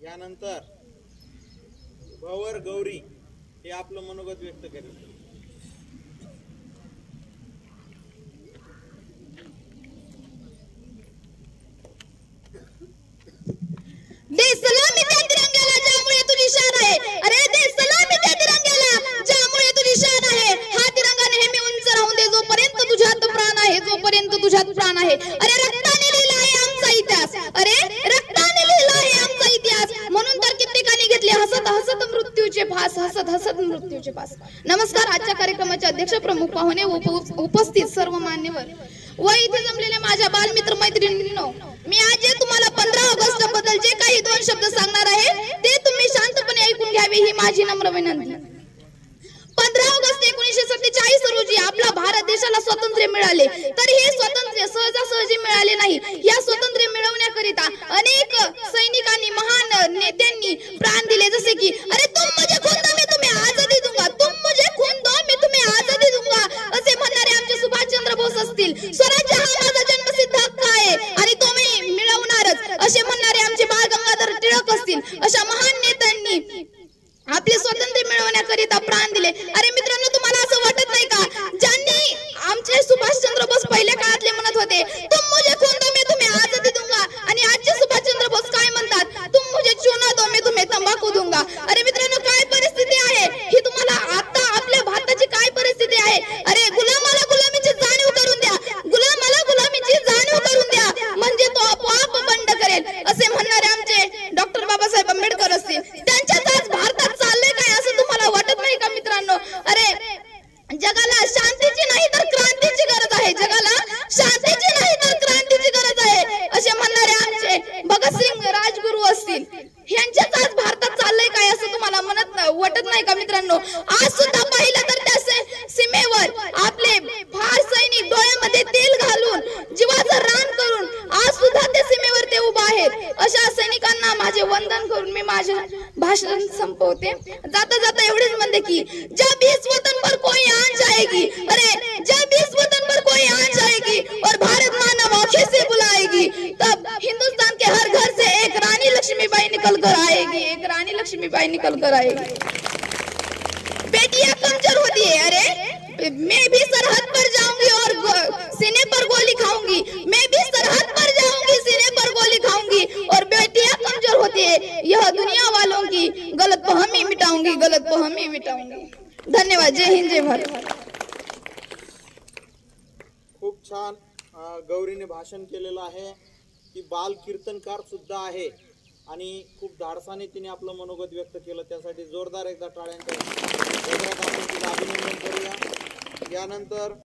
यानंतर भवर गौरी हे आपलं मनोगत व्यक्त करेल. जोपर्यंत तुझ्यात प्राण आहे अरे तुझी मृत्यूचे हसत हसत मृत्यूचे फास नमस्कार आजच्या कार्यक्रमाचे अध्यक्ष प्रमुख पाहुणे उपस्थित सर्व मान्यवर. व इथे जमलेल्या माझ्या बालमित्र मैत्रिणींनो मी आज जे तुम्हाला पंधरा ऑगस्टबद्दल जे काही दोन शब्द सांगणार आहे ते तुम्ही शांतपणे ऐकून घ्यावे ही माझी नम्र विनंती. पंधरा ऑगस्ट एकोणीशे सत्तेचाळीस रोजी आपला भारत देशाला स्वातंत्र्य मिळाले. तर हे स्वातंत्र्य सहजासहजी मिळाले नाही. या स्वातंत्र्य मिळवण्याकरिता अनेक सैनिकांनी महान नेत्यांनी प्राण दिले. जसे की अरे तुम मुझे खून दो मैं तुम्हें आजादी दूंगा तुम मुझे खून दो मैं तुम्हें आजादी दूंगा असे म्हणणारे आमचे सुभाषचंद्र बोस असतील स्वराज्य हा माझा जन्मसिद्ध हक्क आहे आणि तो मी मिळवणारच असे म्हणणारे आमचे बाळ गंगाधर टिळक असतील अशा महान नेत्यांनी आपले स्वातंत्र्य मिळवण्याकरिता प्राण दिले. अरे मित्रांनो तुम्हाला असं वाटत नाही का? ज्यांनी आमचे सुभाषचंद्र बोस पहिल्या काळातले म्हणत होते तुम मुझे खून दो मैं तुम्हें आजादी दूंगा आणि आजचे सुभाषचंद्र बोस काय म्हणतात तुम मुझे चुना दो मैं तुम्हें तंबाखू दूंगा अरे मित्रांनो काय परिस्थिती आहे ही तुम्हाला आता आपल्या भारताची काय परिस्थिती आहे अरे गुलामाला गुलामीची जाणीव करून द्या गुलामाला गुलामीची जाणीव करून द्या म्हणजे तो आपोआप बंड करेल असे म्हणणारे आमचे डॉक्टर बाबासाहेब आंबेडकर असतील. त्यांच्याच आज भारतात चाललंय काय असं तुम्हाला वाटत नाही का मित्रांनो? अरे जगाला शांतीची नाही तर क्रांतीची गरज आहे. जगाला शांतीची नाही तर क्रांतीची गरज आहे. असे म्हणणारे आमचे भगतसिंग राजगुरू असतील. यांच्याच आज भारतात चाललंय काय असं तुम्हाला म्हणत वाटत नाही का मित्रांनो? आज सुद्धा पाहिलं तर त्या सीमेवर माझे वंदन करून मी माझे भाषण संपवते. जाता जाता एवढेच म्हणते की जब इस वतन पर कोई आन जाएगी, अरे जब इस वतन पर कोई आन जाएगी और भारत माँ मौके से बुलाएगी, तब हिंदुस्तान के हर घर से एक रानी लक्ष्मीबाई निकल कर आएगी, एक रानी लक्ष्मीबाई निकल कर आएगी. बेटियाँ कमज़ोर होती है, अरे, मैं भी सरहद पर जाऊँगी और होती है। यह दुनिया वालों की गलत फहमी मिटाऊंगी गलत फहमी मिटाऊंगी। धन्यवाद। जय हिंद जय भारत। खूप छान गौरीने भाषण केलेलं आहे की बाल कीर्तनकार सुद्धा आहे आणि खूप धाडसाने तिने आपलं मनोगत व्यक्त केलं. त्यासाठी जोरदार एकदा टाळ्यांच्या अभिनंदन करूया. यानंतर